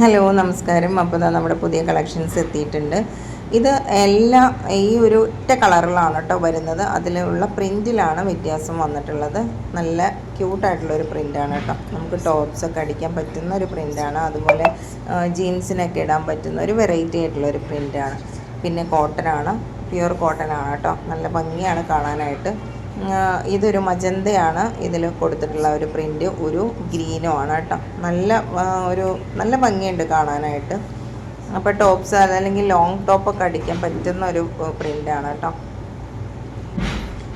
Hello നമസ്കാരം. അപ്പോൾ ഇതാ നമ്മുടെ പുതിയ കളക്ഷൻസ് എത്തിയിട്ടുണ്ട്. ഇത് എല്ലാ ഈ ഒരു ഒറ്റ കളറിലാണ് കേട്ടോ വരുന്നത്. അതിലുള്ള പ്രിന്റിലാണ് വ്യത്യാസം വന്നിട്ടുള്ളത്. നല്ല ക്യൂട്ടായിട്ടുള്ളൊരു പ്രിന്റാണ് കേട്ടോ നമുക്ക് ടോപ്സൊക്കെ അടിക്കാൻ പറ്റുന്ന ഒരു പ്രിന്റാണ് അതുപോലെ ജീൻസിനൊക്കെ ഇടാൻ പറ്റുന്ന ഒരു വെറൈറ്റി ആയിട്ടുള്ളൊരു പ്രിന്റാണ് പിന്നെ കോട്ടനാണ്. പ്യുവർ കോട്ടനാണ് കേട്ടോ നല്ല ഭംഗിയാണ് കാണാനായിട്ട്. ഇതൊരു മജന്തയാണ്. ഇതിൽ കൊടുത്തിട്ടുള്ള ഒരു പ്രിന്റ് ഒരു ഗ്രീനും ആണ് കേട്ടോ. നല്ല ഒരു നല്ല ഭംഗിയുണ്ട് കാണാനായിട്ട്. അപ്പോൾ ടോപ്സ് അല്ലെങ്കിൽ ലോങ് ടോപ്പൊക്കെ അടിക്കാൻ പറ്റുന്ന ഒരു പ്രിന്റാണ് കേട്ടോ.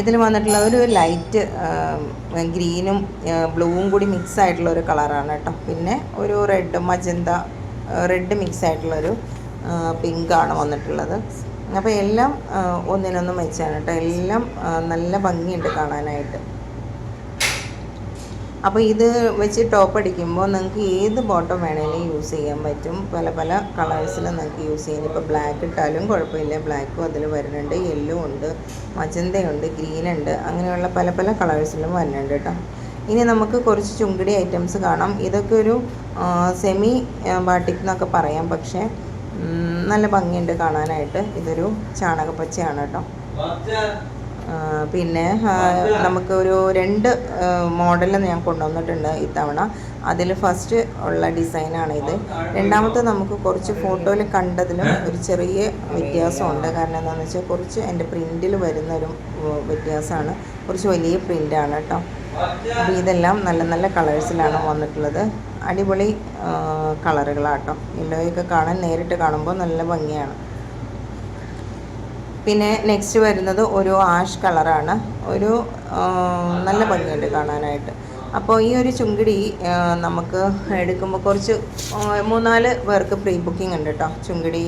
ഇതിൽ വന്നിട്ടുള്ള ഒരു ലൈറ്റ് ഗ്രീനും ബ്ലൂവും കൂടി മിക്സ് ആയിട്ടുള്ള ഒരു കളറാണ് കേട്ടോ. പിന്നെ ഒരു റെഡ് മജന്ത റെഡ് മിക്സ് ആയിട്ടുള്ളൊരു പിങ്കാണ് വന്നിട്ടുള്ളത്. അപ്പോൾ എല്ലാം ഒന്നിനൊന്ന് മെച്ചാണ് കേട്ടോ. എല്ലാം നല്ല ഭംഗിയുണ്ട് കാണാനായിട്ട്. അപ്പോൾ ഇത് വെച്ച് ടോപ്പ് അടിക്കുമ്പോൾ നിങ്ങൾക്ക് ഏത് ബോട്ടം വേണേലും യൂസ് ചെയ്യാൻ പറ്റും. പല പല കളേഴ്സിൽ നിങ്ങൾക്ക് യൂസ് ചെയ്യാം ഇപ്പോൾ ബ്ലാക്ക് ഇട്ടാലും കുഴപ്പമില്ല. ബ്ലാക്കും അതിൽ വരുന്നുണ്ട്. യെല്ലോ ഉണ്ട്. മജന്തയുണ്ട്. ഗ്രീൻ ഉണ്ട്. അങ്ങനെയുള്ള പല പല കളേഴ്സിലും വരുന്നുണ്ട് കേട്ടോ. ഇനി നമുക്ക് കുറച്ച് ചുങ്കിടി ഐറ്റംസ് കാണാം. ഇതൊക്കെ ഒരു സെമി ബാട്ടിക് എന്നൊക്കെ പറയാം. പക്ഷേ നല്ല ഭംഗിയുണ്ട് കാണാനായിട്ട്. ഇതൊരു ചാണകപ്പച്ചയാണ് കേട്ടോ. പിന്നെ നമുക്ക് ഒരു രണ്ട് മോഡൽ ഞാൻ കൊണ്ടുവന്നിട്ടുണ്ട് ഇത്തവണ. അതിൽ ഫസ്റ്റ് ഉള്ള ഡിസൈനാണ് ഇത്. രണ്ടാമത്തെ നമുക്ക് കുറച്ച് ഫോട്ടോയിൽ കണ്ടതിലും ഒരു ചെറിയ വ്യത്യാസമുണ്ട്. കാരണം എന്താണെന്ന് വെച്ചാൽ കുറച്ച് എന്റെ പ്രിന്റിൽ വരുന്ന ഒരു വ്യത്യാസമാണ്. കുറച്ച് വലിയ പ്രിന്റാണ് കേട്ടോ. അപ്പോൾ ഇതെല്ലാം നല്ല നല്ല കളേഴ്സിലാണ് വന്നിട്ടുള്ളത്. അടിപൊളി കളറുകളാട്ടോ. യെല്ലോയൊക്കെ കാണാൻ നേരിട്ട് കാണുമ്പോൾ നല്ല ഭംഗിയാണ്. പിന്നെ നെക്സ്റ്റ് വരുന്നത് ഒരു ആഷ് കളറാണ്. ഒരു നല്ല ഭംഗിയുണ്ട് കാണാനായിട്ട്. അപ്പോൾ ഈ ഒരു ചുങ്കിടി നമുക്ക് എടുക്കുമ്പോൾ കുറച്ച് മൂന്നാൽ പേർക്ക് പ്രീ ബുക്കിംഗ് ഉണ്ട് കേട്ടോ ചുങ്കിടി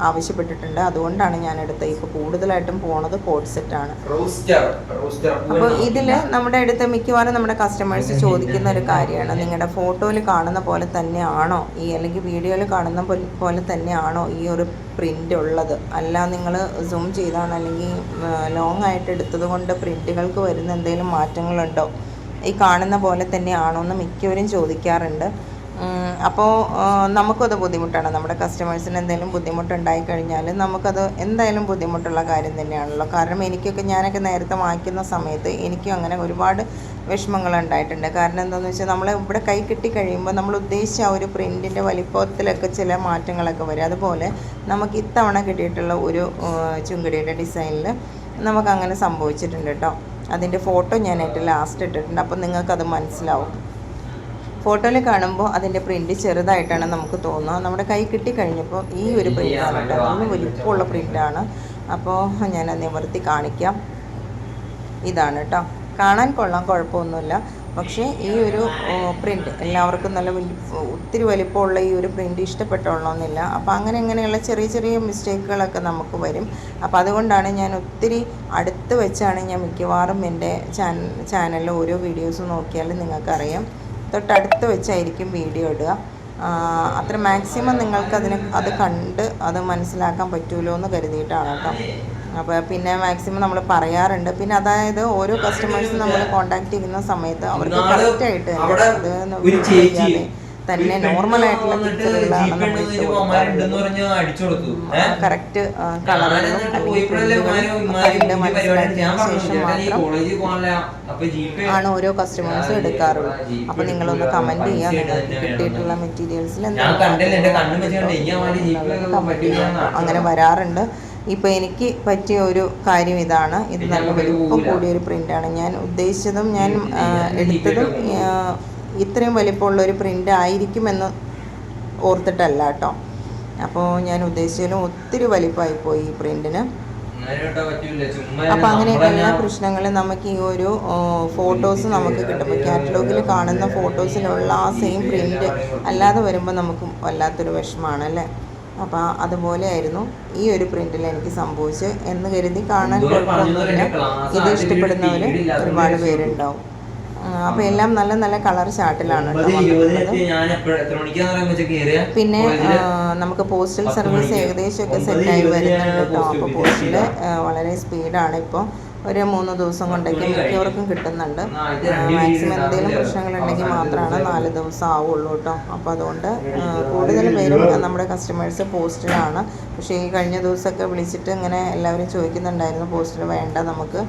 ആവശ്യപ്പെട്ടിട്ടുണ്ട്. അതുകൊണ്ടാണ് ഞാൻ എടുത്തത് ഇപ്പോൾ കൂടുതലായിട്ടും പോണത് കോഡ് സെറ്റാണ് റോസ്റ്റർ അപ്പോൾ ഇതിൽ നമ്മുടെ അടുത്ത് മിക്കവാറും നമ്മുടെ കസ്റ്റമേഴ്സ് ചോദിക്കുന്ന ഒരു കാര്യമാണ്. നിങ്ങളുടെ ഫോട്ടോയിൽ കാണുന്ന പോലെ തന്നെയാണോ? ഈ അല്ലെങ്കിൽ വീഡിയോയിൽ കാണുന്ന പോലെ- തന്നെയാണോ ഈ ഒരു പ്രിന്റ് ഉള്ളത്? അല്ല നിങ്ങൾ സൂം ചെയ്താണ് അല്ലെങ്കിൽ ലോങ് ആയിട്ട് എടുത്തത് കൊണ്ട് പ്രിന്റുകൾക്ക് വരുന്ന എന്തെങ്കിലും മാറ്റങ്ങളുണ്ടോ? ഈ കാണുന്ന പോലെ തന്നെയാണോ എന്ന് മിക്കവരും ചോദിക്കാറുണ്ട്. അപ്പോൾ നമുക്കത് ബുദ്ധിമുട്ടാണ്. നമ്മുടെ കസ്റ്റമേഴ്സിന് എന്തെങ്കിലും ബുദ്ധിമുട്ടുണ്ടായി കഴിഞ്ഞാൽ നമുക്കത് എന്തായാലും ബുദ്ധിമുട്ടുള്ള കാര്യം തന്നെയാണല്ലോ. കാരണം എനിക്കൊക്കെ ഞാനൊക്കെ നേരത്തെ വാങ്ങിക്കുന്ന സമയത്ത് എനിക്കും അങ്ങനെ ഒരുപാട് വിഷമങ്ങൾ ഉണ്ടായിട്ടുണ്ട്. കാരണം എന്താണെന്ന് വെച്ചാൽ നമ്മൾ ഇവിടെ കൈ കിട്ടി കഴിയുമ്പോൾ നമ്മൾ ഉദ്ദേശിച്ച ആ ഒരു പ്രിന്റിന്റെ വലിപ്പത്തിലൊക്കെ ചില മാറ്റങ്ങളൊക്കെ വരും. അതുപോലെ നമുക്ക് ഇത്തവണ കിട്ടിയിട്ടുള്ള ഒരു ചുങ്കടിയുടെ ഡിസൈനിൽ നമുക്കങ്ങനെ സംഭവിച്ചിട്ടുണ്ട് കേട്ടോ. അതിന്റെ ഫോട്ടോ ഏറ്റവും ലാസ്റ്റ് ഇട്ടിട്ടുണ്ട്. അപ്പോൾ നിങ്ങൾക്കത് മനസ്സിലാവും. ഫോട്ടോയിൽ കാണുമ്പോൾ അതിന്റെ പ്രിന്റ് ചെറുതായിട്ടാണ് നമുക്ക് തോന്നുക. നമ്മുടെ കൈ കിട്ടിക്കഴിഞ്ഞപ്പോൾ ഈ ഒരു പ്രിന്റാണ് കേട്ടോ. ഒന്ന് വലിപ്പമുള്ള പ്രിന്റാണ്. അപ്പോൾ ഞാൻ നിവർത്തി കാണിക്കാം. ഇതാണ് കേട്ടോ. കാണാൻ കൊള്ളാം കുഴപ്പമൊന്നുമില്ല. പക്ഷേ ഈ ഒരു പ്രിന്റ് എല്ലാവർക്കും നല്ല വലിപ്പ ഒത്തിരി വലിപ്പമുള്ള ഈ ഒരു പ്രിന്റ് ഇഷ്ടപ്പെട്ടോളണമെന്നില്ല അപ്പോൾ അങ്ങനെ ഇങ്ങനെയുള്ള ചെറിയ ചെറിയ മിസ്റ്റേക്കുകളൊക്കെ നമുക്ക് വരും. അപ്പോൾ അതുകൊണ്ടാണ് ഞാൻ ഒത്തിരി അടുത്ത് വെച്ചാണ് ഞാൻ മിക്കവാറും എന്റെ ചാനൽ ചാനലിൽ ഓരോ വീഡിയോസ് നോക്കിയാലും നിങ്ങൾക്കറിയാം. തൊട്ടടുത്ത് വെച്ചായിരിക്കും വീഡിയോ ഇടുക. അത്ര മാക്സിമം നിങ്ങൾക്ക് അതിനെ അത് കണ്ട് അത് മനസ്സിലാക്കാൻ പറ്റുമല്ലോ എന്ന് കരുതിയിട്ടാണ് കേട്ടോ. അപ്പോൾ പിന്നെ മാക്സിമം നമ്മൾ പറയാറുണ്ട്. പിന്നെ അതായത് ഓരോ കസ്റ്റമേഴ്സും നമ്മൾ കോണ്ടാക്ട് ചെയ്യുന്ന സമയത്ത് അവർക്ക് കറക്റ്റായിട്ട് അത് ചെയ്യാതെ തന്നെ നോർമൽ ആയിട്ടുള്ള നമ്മൾ ഇട്ട് കൊടുക്കാറുള്ളത്. കറക്റ്റ് കളറുകളും കണ്ട് മനസ്സിലാക്കിയതിന് ശേഷം മാത്രം ആണ് ഓരോ കസ്റ്റമേഴ്സും എടുക്കാറുള്ളത് അപ്പൊ നിങ്ങളൊന്ന് കമന്റ് ചെയ്യാൻ നിങ്ങൾക്ക് കിട്ടിയിട്ടുള്ള മെറ്റീരിയൽസിൽ അങ്ങനെ വരാറുണ്ട്. ഇപ്പോൾ എനിക്ക് പറ്റിയ ഒരു കാര്യം ഇതാണ്. ഇത് നല്ല വലിപ്പം കൂടിയൊരു പ്രിന്റാണ് ഞാൻ ഉദ്ദേശിച്ചതും ഞാൻ എടുത്തതും ഇത്രയും വലിപ്പമുള്ള ഒരു പ്രിന്റ് ആയിരിക്കുമെന്ന് ഓർത്തിട്ടല്ല കേട്ടോ. അപ്പോൾ ഞാൻ ഉദ്ദേശിച്ചാലും ഒത്തിരി വലിപ്പമായി പോയി ഈ പ്രിന്റിന് അപ്പം അങ്ങനെയൊക്കെ എല്ലാ പ്രശ്നങ്ങളും നമുക്ക് ഈ ഒരു ഫോട്ടോസ് നമുക്ക് കിട്ടുമ്പോൾ കാറ്റലോഗിൽ കാണുന്ന ഫോട്ടോസിലുള്ള ആ സെയിം പ്രിന്റ് അല്ലാതെ വരുമ്പോൾ നമുക്ക് വല്ലാത്തൊരു വിഷമമാണ് അല്ലേ? അപ്പോൾ അതുപോലെയായിരുന്നു ഈ ഒരു പ്രിന്റിൽ എനിക്ക് സംഭവിച്ച് എന്ന് കരുതി കാണാൻ കുഴപ്പമൊന്നുമില്ല. ഇത് ഇഷ്ടപ്പെടുന്നവർ ഒരുപാട് പേരുണ്ടാവും. അപ്പോൾ എല്ലാം നല്ല നല്ല കളർ ചാർട്ടിലാണ് പിന്നെ നമുക്ക് പോസ്റ്റൽ സർവീസ് ഏകദേശം ഒക്കെ സെറ്റായി വരുന്നുണ്ട് കേട്ടോ അപ്പൊ പോസ്റ്റിൽ. വളരെ സ്പീഡാണ് ഇപ്പോൾ ഒരു മൂന്ന് ദിവസം കൊണ്ടൊക്കെ മിക്കവർക്കും കിട്ടുന്നുണ്ട്. മാക്സിമം എന്തെങ്കിലും പ്രശ്നങ്ങളുണ്ടെങ്കിൽ മാത്രമാണ് നാല് ദിവസം ആവുള്ളൂ കേട്ടോ. അപ്പോൾ അതുകൊണ്ട് കൂടുതൽ പേരും നമ്മുടെ കസ്റ്റമേഴ്സ് പോസ്റ്റിലാണ് പക്ഷേ ഈ കഴിഞ്ഞ ദിവസമൊക്കെ വിളിച്ചിട്ട് ഇങ്ങനെ എല്ലാവരും ചോദിക്കുന്നുണ്ടായിരുന്നു പോസ്റ്റിൽ വേണ്ട നമുക്ക്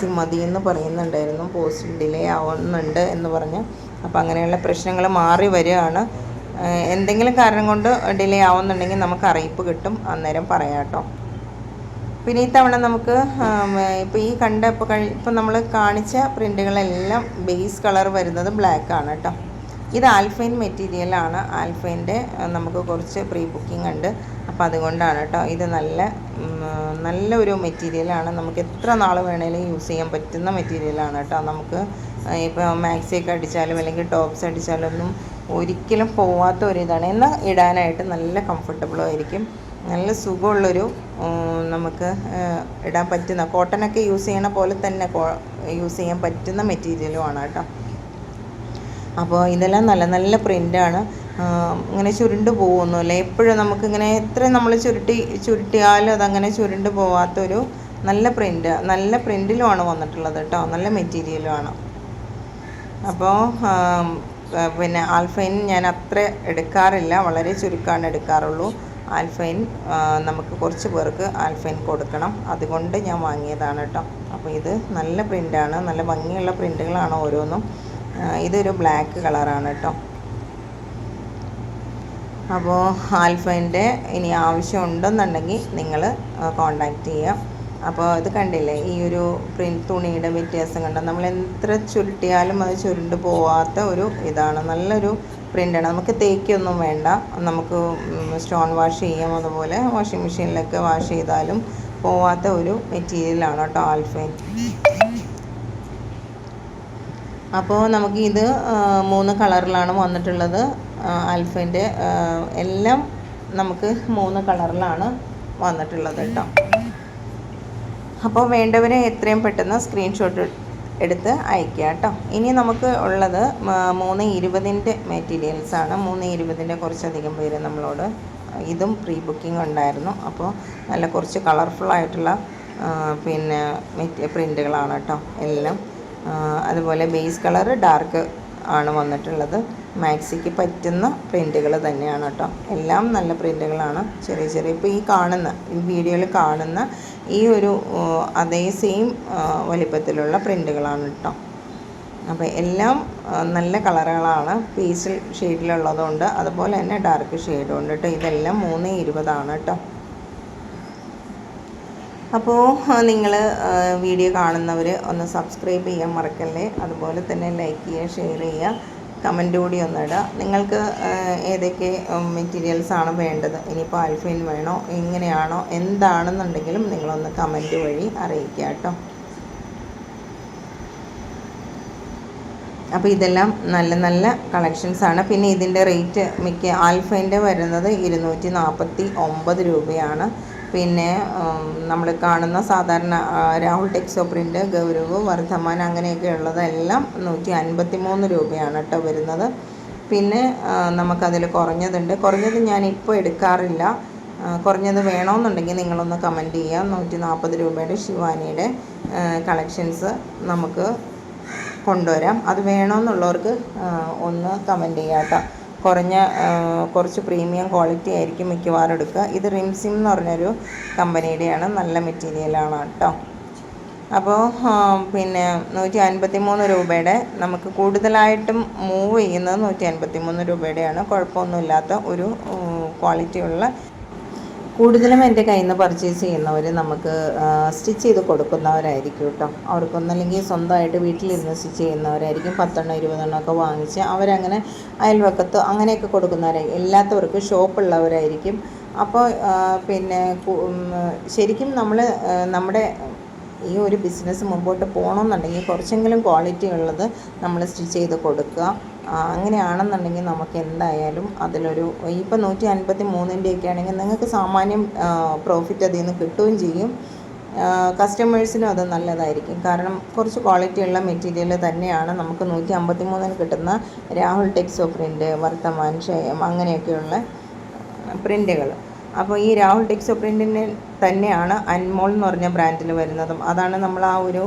സി മതി എന്ന് പറയുന്നുണ്ടായിരുന്നു. പോസ്റ്റ് ഡിലേ ആവുന്നുണ്ട് എന്ന് പറഞ്ഞ്. അപ്പോൾ അങ്ങനെയുള്ള പ്രശ്നങ്ങൾ മാറി വരികയാണ്. എന്തെങ്കിലും കാരണം കൊണ്ട് ഡിലേ ആവുന്നുണ്ടെങ്കിൽ നമുക്ക് അറിയിപ്പ് കിട്ടും. അന്നേരം പറയാം കേട്ടോ. പിന്നെ ഈ തവണ നമുക്ക് ഇപ്പോൾ ഈ കണ്ട ഇപ്പോൾ കഴി ഇപ്പോൾ നമ്മൾ കാണിച്ച പ്രിന്റുകളെല്ലാം ബേസ് കളർ വരുന്നത് ബ്ലാക്ക് ആണ് കേട്ടോ ഇത് ആൽഫൈൻ മെറ്റീരിയലാണ് ആൽഫൈന്റെ നമുക്ക് കുറച്ച് പ്രീ ബുക്കിംഗ് ഉണ്ട്. അപ്പോൾ അതുകൊണ്ടാണ് കേട്ടോ ഇത് നല്ല നല്ല നല്ലൊരു മെറ്റീരിയലാണ് നമുക്ക് എത്ര നാൾ വേണേലും യൂസ് ചെയ്യാൻ പറ്റുന്ന മെറ്റീരിയലാണ് കേട്ടോ നമുക്ക് ഇപ്പോൾ മാക്സിയൊക്കെ അടിച്ചാലും അല്ലെങ്കിൽ ടോപ്സ് അടിച്ചാലും ഒന്നും ഒരിക്കലും പോവാത്ത ഒരു ഇതാണ് എന്നാൽ ഇടാനായിട്ട് നല്ല കംഫർട്ടബിളും ആയിരിക്കും. നല്ല സുഖമുള്ളൊരു നമുക്ക് ഇടാൻ പറ്റുന്ന കോട്ടനൊക്കെ യൂസ് ചെയ്യണ പോലെ തന്നെ യൂസ് ചെയ്യാൻ പറ്റുന്ന മെറ്റീരിയലുമാണ് കേട്ടോ. അപ്പോൾ ഇതെല്ലാം നല്ല നല്ല പ്രിന്റാണ് ഇങ്ങനെ ചുരുണ്ട് പോകുന്നില്ല എപ്പോഴും നമുക്കിങ്ങനെ എത്ര നമ്മൾ ചുരുട്ടി ചുരുട്ടിയാലും അതങ്ങനെ ചുരുണ്ട് പോവാത്തൊരു നല്ല പ്രിന്റ് നല്ല പ്രിന്റിലുമാണ് വന്നിട്ടുള്ളത് കേട്ടോ. നല്ല മെറ്റീരിയലുമാണ് അപ്പോൾ പിന്നെ ആൽഫൈൻ ഞാൻ അത്ര എടുക്കാറില്ല. വളരെ ചുരുക്കമാണ് എടുക്കാറുള്ളൂ. ആൽഫൈൻ നമുക്ക് കുറച്ച് പേർക്ക് ആൽഫൈൻ കൊടുക്കണം. അതുകൊണ്ട് ഞാൻ വാങ്ങിയതാണ് കേട്ടോ. അപ്പോൾ ഇത് നല്ല പ്രിന്റാണ് നല്ല ഭംഗിയുള്ള പ്രിന്റുകളാണ് ഓരോന്നും. ഇതൊരു ബ്ലാക്ക് കളറാണ് കേട്ടോ. അപ്പോൾ ആൽഫൈന്റെ ഇനി ആവശ്യം ഉണ്ടെന്നുണ്ടെങ്കിൽ നിങ്ങൾ കോണ്ടാക്റ്റ് ചെയ്യാം അപ്പോൾ ഇത് കണ്ടില്ലേ ഈ ഒരു പ്രിന്റ് തുണിയുടെ വ്യത്യാസം കണ്ടോ നമ്മൾ എത്ര ചുരുട്ടിയാലും അത് ചുരുണ്ട് പോവാത്ത ഒരു ഇതാണ്. നല്ലൊരു പ്രിന്റാണ് നമുക്ക് തേക്കൊന്നും വേണ്ട. നമുക്ക് സ്റ്റോൺ വാഷ് ചെയ്യാം. അതുപോലെ വാഷിംഗ് മെഷീനിലൊക്കെ വാഷ് ചെയ്താലും പോവാത്ത ഒരു മെറ്റീരിയലാണ് കേട്ടോ ആൽഫൈൻ അപ്പോൾ നമുക്ക് ഇത് മൂന്ന് കളറിലാണ് വന്നിട്ടുള്ളത്. ആൽഫൈന്റെ എല്ലാം നമുക്ക് മൂന്ന് കളറിലാണ് വന്നിട്ടുള്ളത് കേട്ടോ. അപ്പോൾ വേണ്ടവരെ എത്രയും പെട്ടെന്ന് സ്ക്രീൻഷോട്ട് എടുത്ത് അയക്കുക കേട്ടോ. ഇനി നമുക്ക് ഉള്ളത് മൂന്ന് ഇരുപതിന്റെ മെറ്റീരിയൽസാണ് മൂന്ന് ഇരുപതിന്റെ കുറച്ചധികം പേര് നമ്മളോട് ഇതും പ്രീ ബുക്കിംഗ് ഉണ്ടായിരുന്നു. അപ്പോൾ നല്ല കുറച്ച് കളർഫുള്ളായിട്ടുള്ള പിന്നെ മെറ്റ് പ്രിന്റുകളാണ് കേട്ടോ എല്ലാം. അതുപോലെ ബേസ് കളർ ഡാർക്ക് ആണ് വന്നിട്ടുള്ളത്. മാക്സിക്ക് പറ്റുന്ന പ്രിന്റുകൾ തന്നെയാണ് കേട്ടോ. എല്ലാം നല്ല പ്രിന്റുകളാണ് ചെറിയ ചെറിയ ഇപ്പോൾ ഈ കാണുന്ന ഈ വീഡിയോയിൽ കാണുന്ന ഈ ഒരു അതേ സെയിം വലിപ്പത്തിലുള്ള പ്രിന്റുകളാണ് കേട്ടോ അപ്പോൾ എല്ലാം നല്ല കളറുകളാണ്. പേസ്റ്റൽ ഷെയ്ഡിലുള്ളതുകൊണ്ട് അതുപോലെ തന്നെ ഡാർക്ക് ഷെയ്ഡും ഉണ്ട് കേട്ടോ ഇതെല്ലാം മൂന്ന് ഇരുപതാണ് കേട്ടോ അപ്പോൾ നിങ്ങൾ വീഡിയോ കാണുന്നവർ ഒന്ന് സബ്സ്ക്രൈബ് ചെയ്യാൻ മറക്കല്ലേ? അതുപോലെ തന്നെ ലൈക്ക് ചെയ്യുക ഷെയർ ചെയ്യുക. കമന്റ് കൂടി ഒന്ന് ഇടുക നിങ്ങൾക്ക് ഏതൊക്കെ മെറ്റീരിയൽസ് ആണ് വേണ്ടത്? ഇനിയിപ്പോൾ ആൽഫൈൻ വേണോ? എങ്ങനെയാണോ? എന്താണെന്നുണ്ടെങ്കിലും നിങ്ങളൊന്ന് കമന്റ് വഴി അറിയിക്കുക കേട്ടോ അപ്പോൾ ഇതെല്ലാം നല്ല നല്ല കളക്ഷൻസാണ് പിന്നെ ഇതിന്റെ റേറ്റ് മിക്ക ആൽഫൈന്റെ വരുന്നത് ഇരുന്നൂറ്റി നാൽപ്പത്തി ഒമ്പത് രൂപയാണ്. പിന്നെ നമ്മൾ കാണുന്ന സാധാരണ രാഹുൽ ടെക്സോ പ്രിന്റ് ഗൗരവ് വർദ്ധമാൻ അങ്ങനെയൊക്കെ ഉള്ളതെല്ലാം നൂറ്റി അൻപത്തി മൂന്ന് രൂപയാണ് കേട്ടോ വരുന്നത്. പിന്നെ നമുക്കതിൽ കുറഞ്ഞതുണ്ട്. കുറഞ്ഞത് ഇപ്പോൾ എടുക്കാറില്ല. കുറഞ്ഞത് വേണമെന്നുണ്ടെങ്കിൽ നിങ്ങളൊന്ന് കമന്റ് ചെയ്യുക നൂറ്റി നാൽപ്പത് രൂപയുടെ ശിവാനിയുടെ കളക്ഷൻസ് നമുക്ക് കൊണ്ടുവരാം. അത് വേണമെന്നുള്ളവർക്ക് ഒന്ന് കമന്റ് ചെയ്യാം കേട്ടോ. കുറഞ്ഞ കുറച്ച് പ്രീമിയം ക്വാളിറ്റി ആയിരിക്കും മിക്കവാറും എടുക്കുക. ഇത് റിംസിം എന്ന് പറഞ്ഞൊരു കമ്പനിയുടെയാണ് നല്ല മെറ്റീരിയലാണ് കേട്ടോ. അപ്പോൾ പിന്നെ നൂറ്റി അൻപത്തി മൂന്ന് രൂപയുടെ നമുക്ക് കൂടുതലായിട്ടും മൂവ് ചെയ്യുന്നത് നൂറ്റി അൻപത്തി മൂന്ന് രൂപയുടെയാണ്. കുഴപ്പമൊന്നുമില്ലാത്ത ഒരു ക്വാളിറ്റിയുള്ള കൂടുതലും എന്റെ കയ്യിൽ നിന്ന് പർച്ചേസ് ചെയ്യുന്നവർ നമുക്ക് സ്റ്റിച്ച് ചെയ്ത് കൊടുക്കുന്നവരായിരിക്കും കേട്ടോ. അവർക്കൊന്നല്ലെങ്കിൽ സ്വന്തമായിട്ട് വീട്ടിലിരുന്ന് സ്റ്റിച്ച് ചെയ്യുന്നവരായിരിക്കും. പത്തെണ്ണം ഇരുപതെണ്ണം ഒക്കെ വാങ്ങിച്ച് അവരങ്ങനെ അയൽവക്കത്ത് അങ്ങനെയൊക്കെ കൊടുക്കുന്നവരായിരിക്കും എല്ലാത്തവർക്കും ഷോപ്പുള്ളവരായിരിക്കും അപ്പോൾ പിന്നെ ശരിക്കും നമ്മൾ നമ്മുടെ ഈ ഒരു ബിസിനസ് മുമ്പോട്ട് പോകണമെന്നുണ്ടെങ്കിൽ കുറച്ചെങ്കിലും ക്വാളിറ്റി ഉള്ളത് നമ്മൾ സ്റ്റിച്ച് ചെയ്ത് കൊടുക്കുക. അങ്ങനെയാണെന്നുണ്ടെങ്കിൽ നമുക്ക് എന്തായാലും അതിലൊരു ഇപ്പം നൂറ്റി അൻപത്തി മൂന്നിന്റെയൊക്കെ ആണെങ്കിൽ നിങ്ങൾക്ക് സാമാന്യം പ്രോഫിറ്റ് അതിൽ നിന്ന് കിട്ടുകയും ചെയ്യും. കസ്റ്റമേഴ്സിനും അത് നല്ലതായിരിക്കും. കാരണം കുറച്ച് ക്വാളിറ്റിയുള്ള മെറ്റീരിയൽ തന്നെയാണ് നമുക്ക് നൂറ്റി അമ്പത്തി മൂന്നിന് കിട്ടുന്ന രാഹുൽ ടെക്സോ പ്രിന്റ് വർത്തമാൻ ക്ഷയം അങ്ങനെയൊക്കെയുള്ള പ്രിന്റുകൾ അപ്പോൾ ഈ രാഹുൽ ടെക്സോ പ്രിന്റിന് തന്നെയാണ് അൻമോൾ എന്ന് പറഞ്ഞ ബ്രാൻഡിൽ വരുന്നതും. അതാണ് നമ്മൾ ആ ഒരു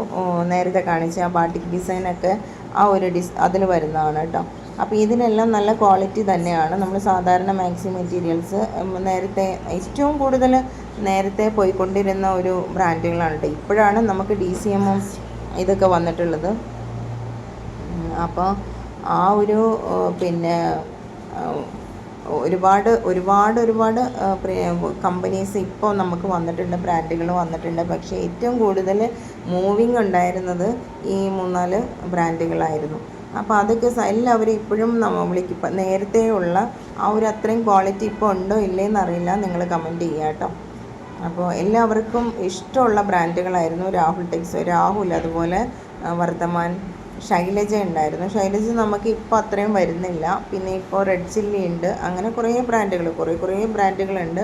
നേരത്തെ കാണിച്ച ആ ബാട്ടിക് ഡിസൈനൊക്കെ ആ ഒരു ഡിസ് അതിൽ വരുന്നതാണ് കേട്ടോ. അപ്പോൾ ഇതിനെല്ലാം നല്ല ക്വാളിറ്റി തന്നെയാണ്. നമ്മൾ സാധാരണ മാക്സി മെറ്റീരിയൽസ് നേരത്തെ ഏറ്റവും കൂടുതൽ നേരത്തെ പോയിക്കൊണ്ടിരുന്ന ഒരു ബ്രാൻഡുകളാണ് കേട്ടോ. ഇപ്പോഴാണ് നമുക്ക് ഡി സി എമ്മും ഇതൊക്കെ വന്നിട്ടുള്ളത്. അപ്പോൾ ആ ഒരു പിന്നെ ഒരുപാട് ഒരുപാട് ഒരുപാട് കമ്പനീസ് ഇപ്പോൾ നമുക്ക് വന്നിട്ടുണ്ട് ബ്രാൻഡുകൾ വന്നിട്ടുണ്ട്. പക്ഷേ ഏറ്റവും കൂടുതൽ മൂവിങ് ഉണ്ടായിരുന്നത് ഈ മൂന്നാൽ ബ്രാൻഡുകളായിരുന്നു അപ്പോൾ അതൊക്കെ എല്ലാവരും ഇപ്പോഴും നമ്മൾ ഇപ്പം നേരത്തെയുള്ള ആ ഒരു അത്രയും ക്വാളിറ്റി ഇപ്പോൾ ഉണ്ടോ ഇല്ലേന്ന് എന്നറിയില്ല നിങ്ങൾ കമന്റ് ചെയ്യുക കേട്ടോ. അപ്പോൾ എല്ലാവർക്കും ഇഷ്ടമുള്ള ബ്രാൻഡുകളായിരുന്നു രാഹുൽ ടെക്സ് രാഹുൽ അതുപോലെ വർദ്ധമാൻ ശൈലജ ഉണ്ടായിരുന്നു. ശൈലജ നമുക്ക് ഇപ്പോൾ അത്രയും വരുന്നില്ല. പിന്നെ ഇപ്പോൾ റെഡ് ചില്ലി ഉണ്ട്. അങ്ങനെ കുറേ ബ്രാൻഡുകൾ കുറേ കുറേ ബ്രാൻഡുകളുണ്ട്.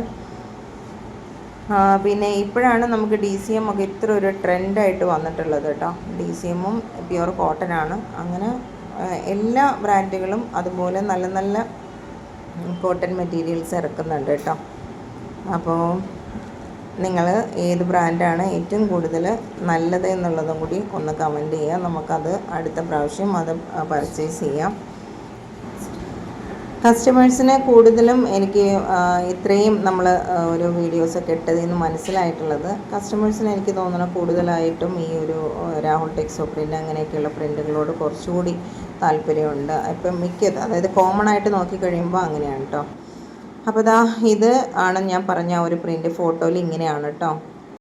പിന്നെ ഇപ്പോഴാണ് നമുക്ക് ഡി സി എം ഒക്കെ ഇത്ര ഒരു ട്രെൻഡായിട്ട് വന്നിട്ടുള്ളത് കേട്ടോ. ഡി സി എമ്മും പ്യുവർ കോട്ടനാണ് അങ്ങനെ എല്ലാ ബ്രാൻഡുകളും അതുപോലെ നല്ല നല്ല കോട്ടൺ മെറ്റീരിയൽസ് ഇറക്കുന്നുണ്ട് കേട്ടോ. അപ്പോൾ നിങ്ങൾ ഏത് ബ്രാൻഡാണ് ഏറ്റവും കൂടുതൽ നല്ലത് എന്നുള്ളതും കൂടി ഒന്ന് കമന്റ് ചെയ്യുക. നമുക്കത് അടുത്ത പ്രാവശ്യം അത് പർച്ചേസ് ചെയ്യാം. കസ്റ്റമേഴ്സിനെ കൂടുതലും എനിക്ക് ഇത്രയും നമ്മൾ ഒരു വീഡിയോസൊക്കെ ഇട്ടതിൽ നിന്ന് മനസ്സിലായിട്ടുള്ളത് കസ്റ്റമേഴ്സിന് എനിക്ക് തോന്നുന്നു കൂടുതലായിട്ടും ഈ ഒരു രാഹുൽ ടെക്സോ പ്രിന്റ് അങ്ങനെയൊക്കെയുള്ള പ്രിന്റുകളോട് കുറച്ചുകൂടി താല്പര്യമുണ്ട്. ഇപ്പം മിക്കത് അതായത് കോമൺ ആയിട്ട് നോക്കിക്കഴിയുമ്പോൾ അങ്ങനെയാണ് കേട്ടോ അപ്പോൾ ഇതാ ഇത് ആണ് ഞാൻ പറഞ്ഞ ഒരു പ്രിന്റ് ഫോട്ടോയിൽ ഇങ്ങനെയാണ് കേട്ടോ